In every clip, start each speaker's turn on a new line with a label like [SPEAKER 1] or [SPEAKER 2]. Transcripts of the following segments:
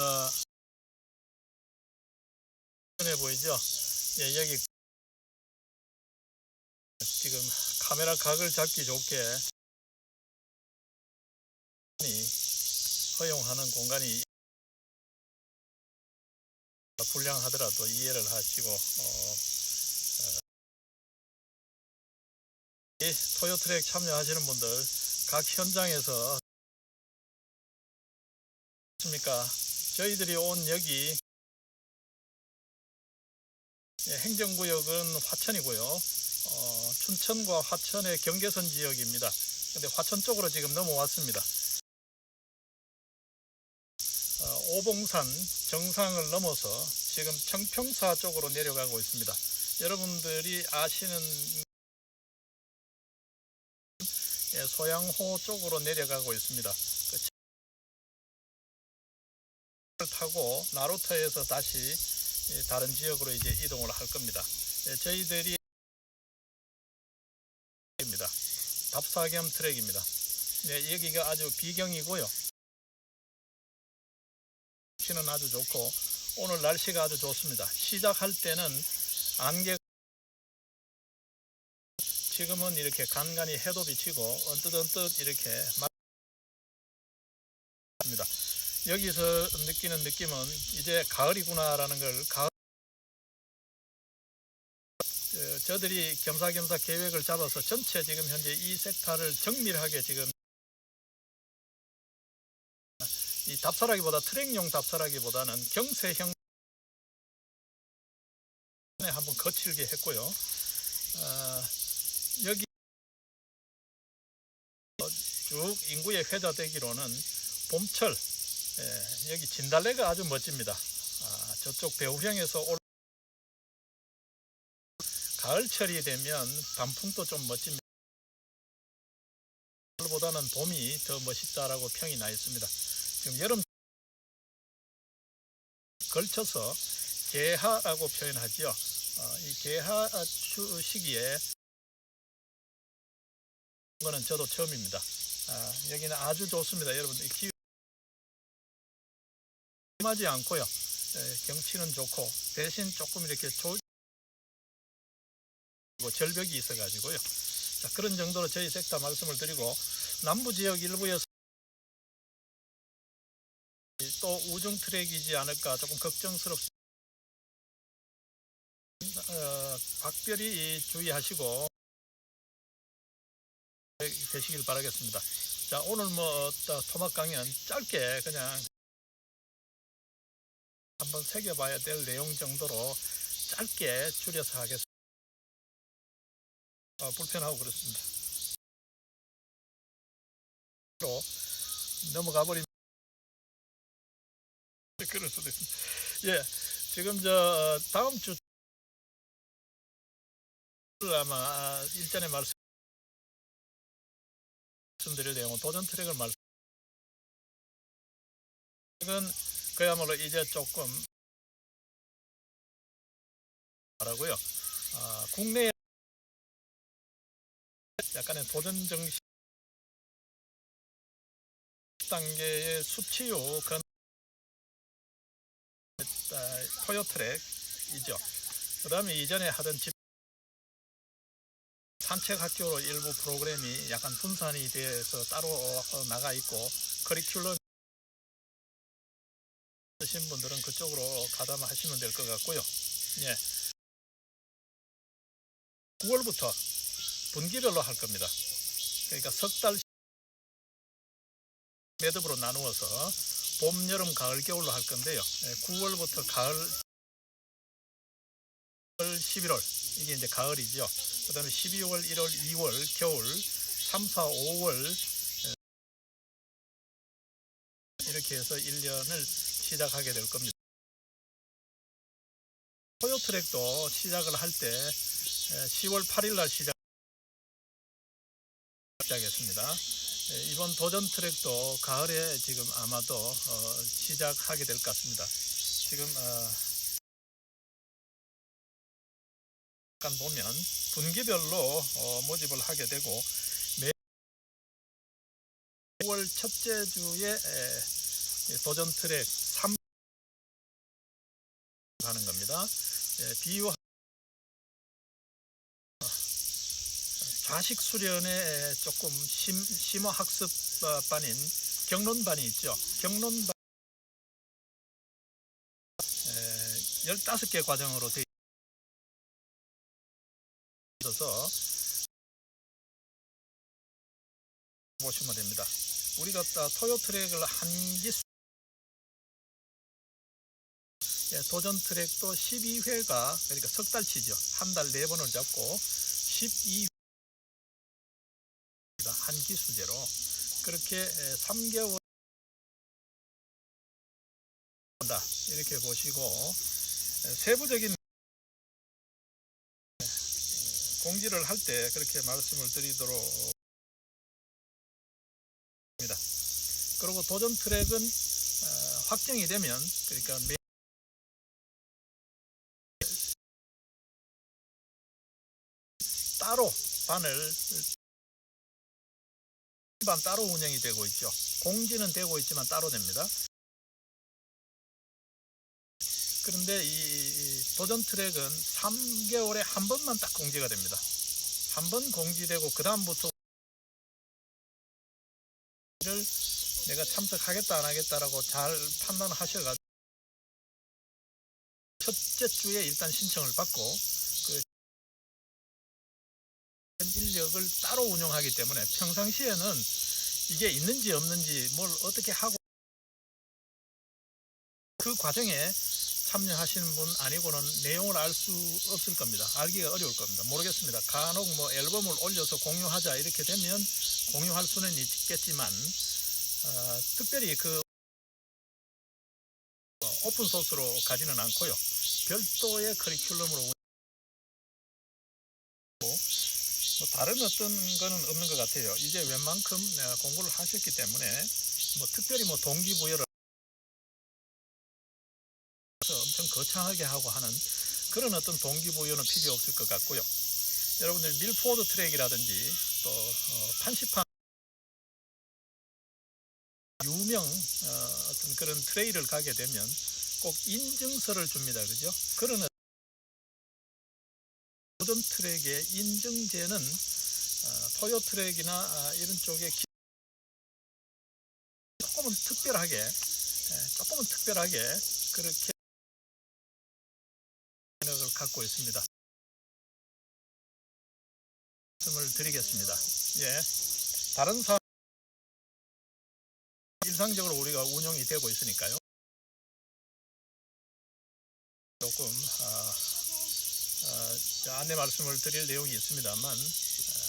[SPEAKER 1] 어, 해 보이죠? 예, 여기 지금 카메라 각을 잡기 좋게 허용하는 공간이 불량하더라도 이해를 하시고 어, 어, 이 토요트랙 참여하시는 분들 각 현장에서 습니까? 저희들이 온 여기 예, 행정구역은 화천이고요. 어, 춘천과 화천의 경계선 지역입니다. 근데 화천 쪽으로 지금 넘어왔습니다. 어, 오봉산 정상을 넘어서 지금 청평사 쪽으로 내려가고 있습니다. 여러분들이 아시는 예, 소양호 쪽으로 내려가고 있습니다. 타고 나루터에서 다시 예, 다른 지역으로 이제 이동을 할 겁니다. 예, 저희들이. 답사겸 트랙입니다. 네, 여기가 아주 비경이고요. 날씨는 아주 좋고 오늘 날씨가 아주 좋습니다. 시작할 때는 안개 지금은 이렇게 간간히 해도 비치고 언뜻언뜻 이렇게 맞습니다. 여기서 느끼는 느낌은 이제 가을이구나라는 걸 가을 어, 저들이 겸사겸사 계획을 잡아서 전체 지금 현재 이 섹터를 정밀하게 지금 이 답사라기보다 트랙용 답사라기보다는 경세형 에 한번 거칠게 했고요. 어, 여기 어, 쭉 인구의 회자되기로는 봄철 예, 여기 진달래가 아주 멋집니다. 아, 저쪽 배후령에서 올 가을철이 되면 단풍도 좀 멋집니다. 보다는 봄이 더 멋있다라고 평이 나 있습니다. 지금 여름 걸쳐서 개하라고 표현하지요. 어, 이 개하 추 시기에 거는 저도 처음입니다. 아, 여기는 아주 좋습니다, 여러분들. 기 심하지 않고요. 예, 경치는 좋고 대신 조금 이렇게 조뭐 절벽이 있어가지고요. 자, 그런 정도로 저희 섹터 말씀을 드리고 남부 지역 일부에서 또 우중 트랙이지 않을까 조금 걱정스럽습니다. 어, 각별히 주의하시고 되시길 바라겠습니다. 자 오늘 뭐 어, 토막 강연 짧게 그냥 한번 새겨봐야 될 내용 정도로 짧게 줄여서 하겠습니다. 어, 불편하고 그렇습니다. 로 넘어가 버리면 그럴 수도 있습니다. 예, 지금 저 다음 주 아마 일전에 말씀드릴 내용은 도전 트랙을 말씀. 이건 그야말로 이제 조금 말하고요. 아, 국내 약간의 도전 정식 단계의 수치요 건 아, 토요 트랙이죠. 그 다음에 이전에 하던 집 산책 학교로 일부 프로그램이 약간 분산이 돼서 따로 어, 나가 있고 커리큘럼 쓰신 분들은 그쪽으로 가담하시면 될 것 같고요. 예. 9월부터 분기별로 할 겁니다. 그러니까 석달 매듭으로 나누어서 봄, 여름, 가을, 겨울로 할 건데요. 9월부터 가을, 11월 이게 이제 가을이죠. 그 다음에 12월, 1월, 2월 겨울, 3, 4, 5월 이렇게 해서 1년을 시작하게 될 겁니다. 토요 트랙도 시작을 할 때 10월 8일 날 시작 시작했습니다. 예, 이번 도전 트랙도 가을에 지금 아마도 어, 시작하게 될 것 같습니다. 지금 어, 잠깐 보면 분기별로 어, 모집을 하게 되고 매 9월 첫째 주에 에, 도전 트랙 3 하는 겁니다. 예, 비유 좌식 수련의 조금 심, 심화 학습반인 경론반이 있죠. 경론반 에, 15개 과정으로 되어 있어서 보시면 됩니다. 우리가 따 토요 트랙을 한기 도전 트랙도 12회가 그러니까 석 달치죠. 한 달 네 번을 잡고 12한 기수제로 그렇게 3개월 한다 이렇게 보시고 에, 세부적인 에, 공지를 할 때 그렇게 말씀을 드리도록 합니다. 그리고 도전 트랙은 어, 확정이 되면 그러니까 따로 반을 반 따로 운영이 되고 있죠. 공지는 되고 있지만 따로 됩니다. 그런데 이 도전 트랙은 3개월에 한 번만 딱 공지가 됩니다. 한 번 공지되고 그 다음부터 를 내가 참석하겠다 안 하겠다라고 잘 판단하셔가지고 첫째 주에 일단 신청을 받고 그 인력을 따로 운영하기 때문에 평상시에는 이게 있는지 없는지 뭘 어떻게 하고 그 과정에 참여하시는 분 아니고는 내용을 알 수 없을 겁니다. 알기가 어려울 겁니다. 모르겠습니다. 간혹 뭐 앨범을 올려서 공유하자 이렇게 되면 공유할 수는 있겠지만 어, 특별히 그 어, 오픈 소스로 가지는 않고요. 별도의 커리큘럼으로 운- 뭐 다른 어떤 거는 없는 것 같아요. 이제 웬만큼 어, 공부를 하셨기 때문에 뭐 특별히 뭐 동기부여를 엄청 거창하게 하고 하는 그런 어떤 동기부여는 필요 없을 것 같고요. 여러분들 밀포드 트랙이라든지 또 어, 판시판 유명 어, 어떤 그런 트레이를 가게 되면 꼭 인증서를 줍니다. 그죠? 그런 어- 모든 트랙의 인증제는 어, 토요 트랙이나 아, 이런 쪽에 기- 조금은 특별하게 예, 조금은 특별하게 그렇게 생각을 갖고 있습니다. 말씀을 드리겠습니다. 예. 다른 사 일상적으로 우리가 운영이 되고 있으니까요. 조금 아, 아, 안내 말씀을 드릴 내용이 있습니다만 아,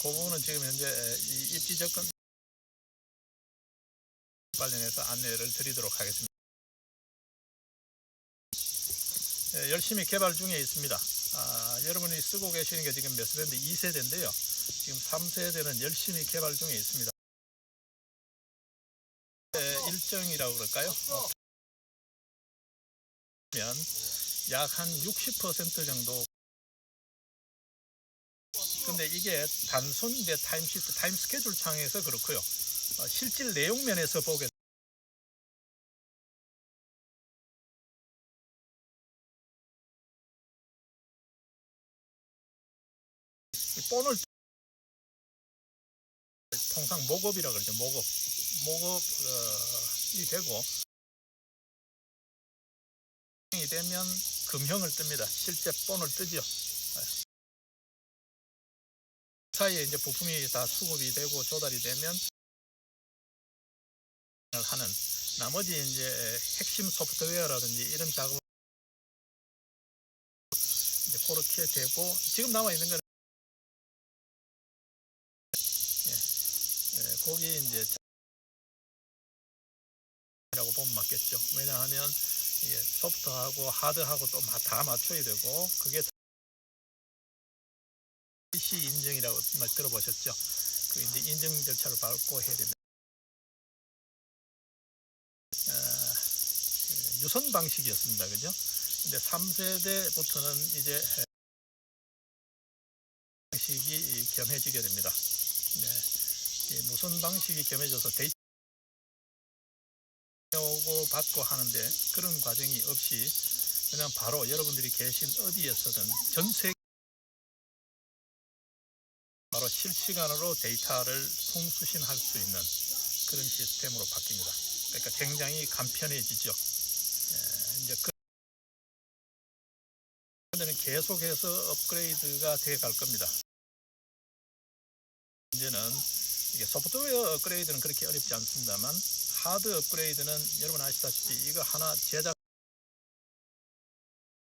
[SPEAKER 1] 그 부분은 지금 현재 이 입지 접근 관련해서 안내를 드리도록 하겠습니다. 예, 열심히 개발 중에 있습니다. 아, 여러분이 쓰고 계시는 게 지금 메스밴드 2세대인데요. 지금 3세대는 열심히 개발 중에 있습니다. 예, 일정이라고 그럴까요? 어, 약 한 60% 정도. 근데 이게 단순 이제 타임 시트, 타임 스케줄 창에서 그렇고요. 어, 실질 내용 면에서 보게 이 본을 통상 목업이라 그러죠. 목업. 목업이 되고 이 되면 금형을 뜹니다. 실제 본을 뜨죠. 사이에 이제 부품이 다 수급이 되고 조달이 되면 하는 나머지 이제 핵심 소프트웨어라든지 이런 작업을 이제 그렇게 되고 지금 남아 있는 거는 예, 거기 이제 라고 보면 맞겠죠. 왜냐하면 이게 소프트하고 하드하고 또 다 맞춰야 되고 그게 PC 인증이라고 말 들어보셨죠? 그 이제 인증 절차를 밟고 해야 됩니다. 아, 그 유선 방식이었습니다. 그죠? 근데 3세대부터는 이제 방식이 겸해지게 됩니다. 네. 이 무선 방식이 겸해져서 데이터 오고 받고 하는데 그런 과정이 없이 그냥 바로 여러분들이 계신 어디에서든 전 세계 바로 실시간으로 데이터를 통수신할 수 있는 그런 시스템으로 바뀝니다. 그러니까 굉장히 간편해지죠. 예, 이제 그 계속해서 업그레이드가 돼 갈 겁니다. 이제는 이게 소프트웨어 업그레이드는 그렇게 어렵지 않습니다만 하드 업그레이드는 여러분 아시다시피 이거 하나 제작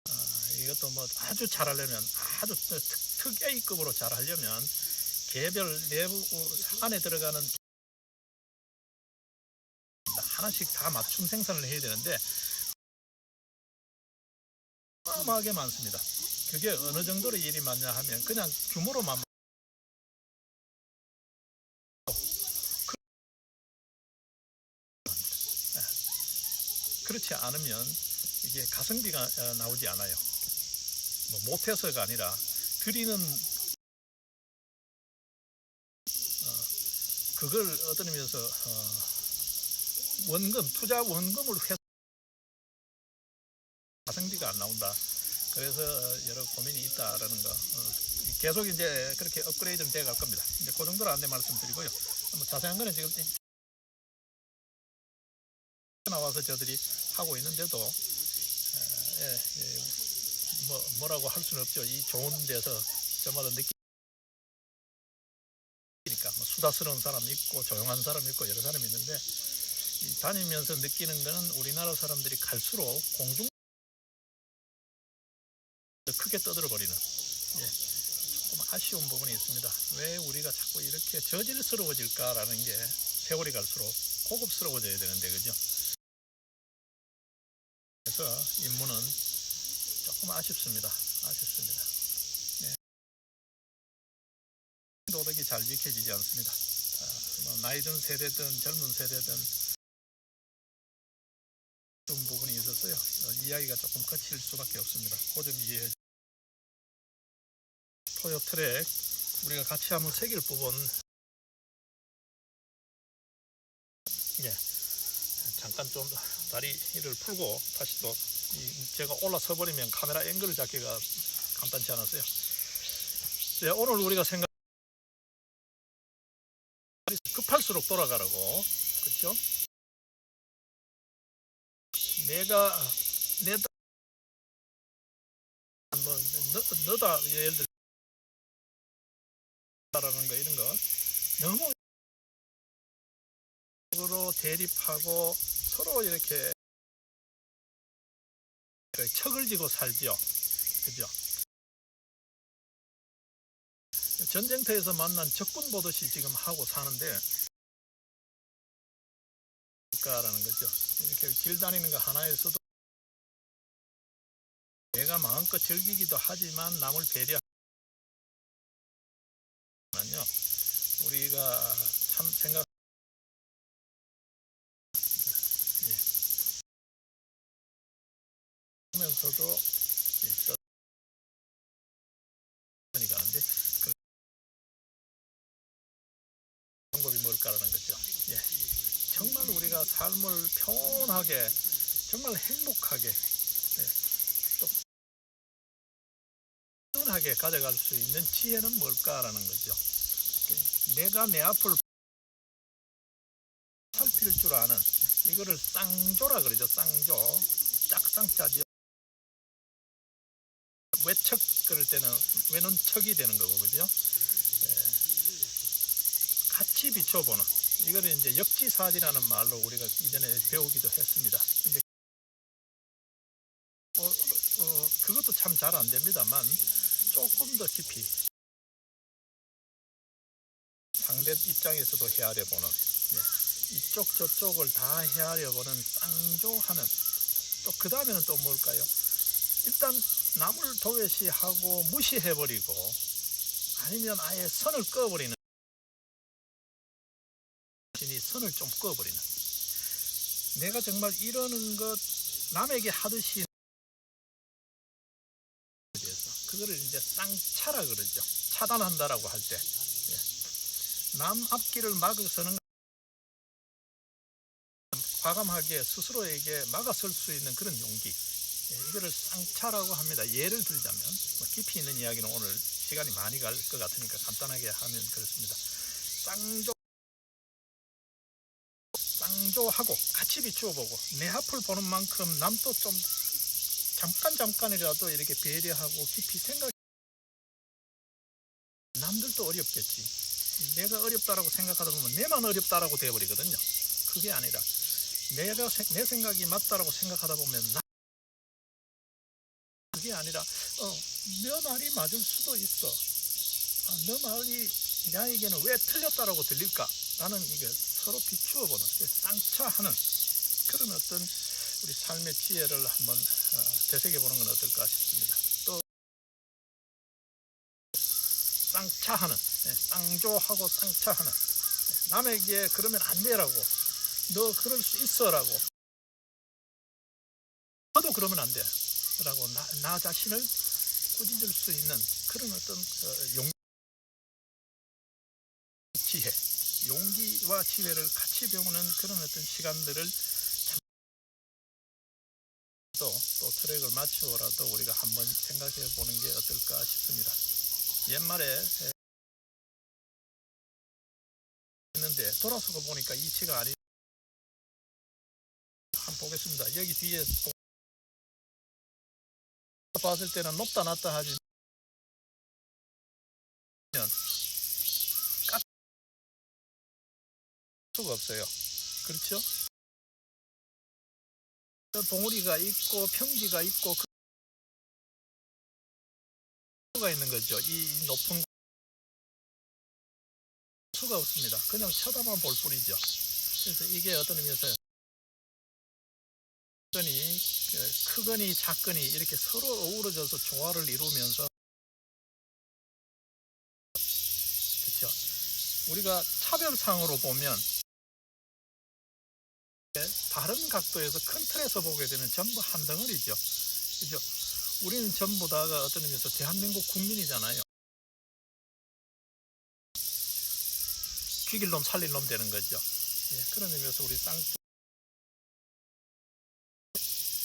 [SPEAKER 1] 아, 이것도 뭐 아주 잘하려면 아주 특, 특 A급으로 잘하려면 개별 내부 안에 들어가는 하나씩 다 맞춤 생산을 해야 되는데 어마어마하게 많습니다. 그게 어느 정도로 일이 많냐 하면 그냥 규모로만 그렇지 않으면 이게 가성비가 어, 나오지 않아요. 뭐 못해서가 아니라 드리는 어, 그걸 어떤 의미에서 어, 원금 투자 원금을 회 가성비가 안 나온다. 그래서 여러 고민이 있다라는 거 어, 계속 이제 그렇게 업그레이드는 돼갈 겁니다. 이제 그 정도로 안내 말씀드리고요. 뭐 자세한 거는 지금 이- 나와서 저들이 하고 있는데도 에, 예, 예, 뭐 뭐라고 할 수는 없죠. 이 좋은 데서 저마다 느끼니까 뭐 수다스러운 사람 있고 조용한 사람 있고 여러 사람이 있는데 이 다니면서 느끼는 거는 우리나라 사람들이 갈수록 공중 크게 떠들어 버리는 예, 조금 아쉬운 부분이 있습니다. 왜 우리가 자꾸 이렇게 저질스러워질까라는 게 세월이 갈수록 고급스러워져야 되는데 그죠? 그래서 임무는 조금 아쉽습니다. 아쉽습니다. 네. 도덕이 잘 지켜지지 않습니다. 자, 뭐 나이 든 세대든 젊은 세대든 좀 부분이 있었어요. 어, 이야기가 조금 거칠 수밖에 없습니다. 그 점 이해해 주세요. 토요 트랙 우리가 같이 한번 새길 부분 예 잠깐 좀 다리를 풀고 다시 또 이- 제가 올라서 버리면 카메라 앵글을 잡기가 간단치 않았어요. 예, 오늘 우리가 생각 급할수록 돌아가라고 그렇죠? 내가 내 뭐, 너, 너다 예를 들어 라는 거 이런 거 너무 으로 대립하고 서로 이렇게 그 척을 지고 살죠. 그죠? 전쟁터에서 만난 적군 보듯이 지금 하고 사는데 라는 거죠. 이렇게 길 다니는 거 하나에서도 내가 마음껏 즐기기도 하지만 남을 배려 만요 우리가 참 생각 하면서도 일단 이 가는데 그 방법이 뭘까라는 거죠. 예. 정말 우리가 삶을 평온하게 정말 행복하게 예. 또 편하게 가져갈 수 있는 지혜는 뭘까라는 거죠. 내가 내 앞을 살필 줄 아는 이거를 쌍조라 그러죠. 쌍조. 짝쌍짜지요. 외척 그럴 때는 외눈척이 되는 거고 그죠? 예. 같이 비춰보는 이거를 이제 역지사지라는 말로 우리가 이전에 배우기도 했습니다. 이제 어, 어, 그것도 참 잘 안 됩니다만 조금 더 깊이 상대 입장에서도 헤아려 보는 예. 이쪽 저쪽을 다 헤아려 보는 쌍조하는 또 그 다음에는 또 뭘까요? 일단 남을 도외시하고 무시해버리고 아니면 아예 선을 꺼버리는 이 선을 좀 꺼버리는. 내가 정말 이러는 것 남에게 하듯이 그거를 이제 쌍차라 그러죠. 차단한다라고 할 때. 남 앞길을 막아서는 과감하게 스스로에게 막아설 수 있는 그런 용기. 예, 이거를 쌍차라고 합니다. 예를 들자면 뭐 깊이 있는 이야기는 오늘 시간이 많이 갈 것 같으니까 간단하게 하면 그렇습니다. 쌍조 쌍조하고 같이 비추어보고 내 앞을 보는 만큼 남도 좀 잠깐 잠깐이라도 이렇게 배려하고 깊이 생각. 남들도 어렵겠지. 내가 어렵다라고 생각하다 보면 내만 어렵다라고 되어버리거든요. 그게 아니라 내가 세- 내 생각이 맞다라고 생각하다 보면 나 그게 아니라 어, 너 말이 맞을 수도 있어. 아, 너 말이 나에게는 왜 틀렸다라고 들릴까? 라는 이게 서로 비추어보는 쌍차하는 그런 어떤 우리 삶의 지혜를 한번 어, 되새겨보는 건 어떨까 싶습니다. 또 쌍차하는 예, 쌍조하고 쌍차하는 예, 남에게 그러면 안 돼라고 너 그럴 수 있어라고 너도 그러면 안 돼 라고 나, 나 자신을 꾸짖을 수 있는 그런 어떤 어, 용 지혜 용기와 지혜를 같이 배우는 그런 어떤 시간들을 참- 또, 또 트랙을 맞추어라도 우리가 한번 생각해 보는 게 어떨까 싶습니다. 옛말에 에, 했는데 돌아서고 보니까 이치가 아니 한번 보겠습니다. 여기 뒤에 보- 봤을 때는 높다 낮다 하지 수가 없어요. 그렇죠? 봉우리가 있고 평지가 있고 수가 있는 거죠. 이 높은 수가 없습니다. 그냥 쳐다만 볼 뿐이죠. 그래서 이게 어떤 의미에서 크 거니 그 크거니 작거니 이렇게 서로 어우러져서 조화를 이루면서 그렇죠. 우리가 차별상으로 보면 다른 각도에서 큰 틀에서 보게 되면 전부 한 덩어리죠. 그죠? 우리는 전부 다가 어떤 의미에서 대한민국 국민이잖아요. 죽일 놈 살릴 놈 되는 거죠. 예, 그런 의미에서 우리 쌍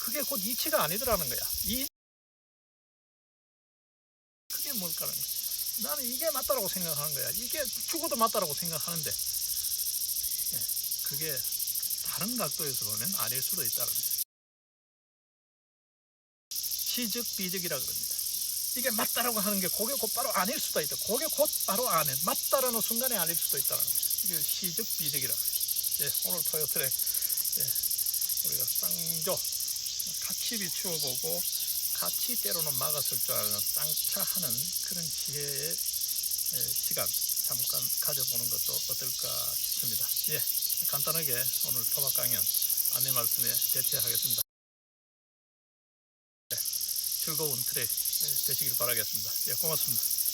[SPEAKER 1] 그게 곧 이치가 아니더라는 거야. 이 그게 뭘까라는 거야. 나는 이게 맞다라고 생각하는 거야. 이게 죽어도 맞다라고 생각하는데 예, 그게 다른 각도에서 보면 아닐 수도 있다는 거예요. 시즉 비즉이라 그럽니다. 이게 맞다라고 하는 게 그게 곧바로 아닐 수도 있다. 그게 곧바로 아닌 맞다라는 순간에 아닐 수도 있다는 거예요. 이게 비즉이라 그래요. 예, 오늘 토요틀에 예, 우리가 쌍조 같이 비추어 보고 같이 때로는 막았을 줄 아는 쌍차하는 그런 지혜의 예, 시간 잠깐 가져보는 것도 어떨까 싶습니다. 예, 간단하게 오늘 토박 강연 안내 말씀에 대체하겠습니다. 예, 즐거운 트랙 예, 되시길 바라겠습니다. 예, 고맙습니다.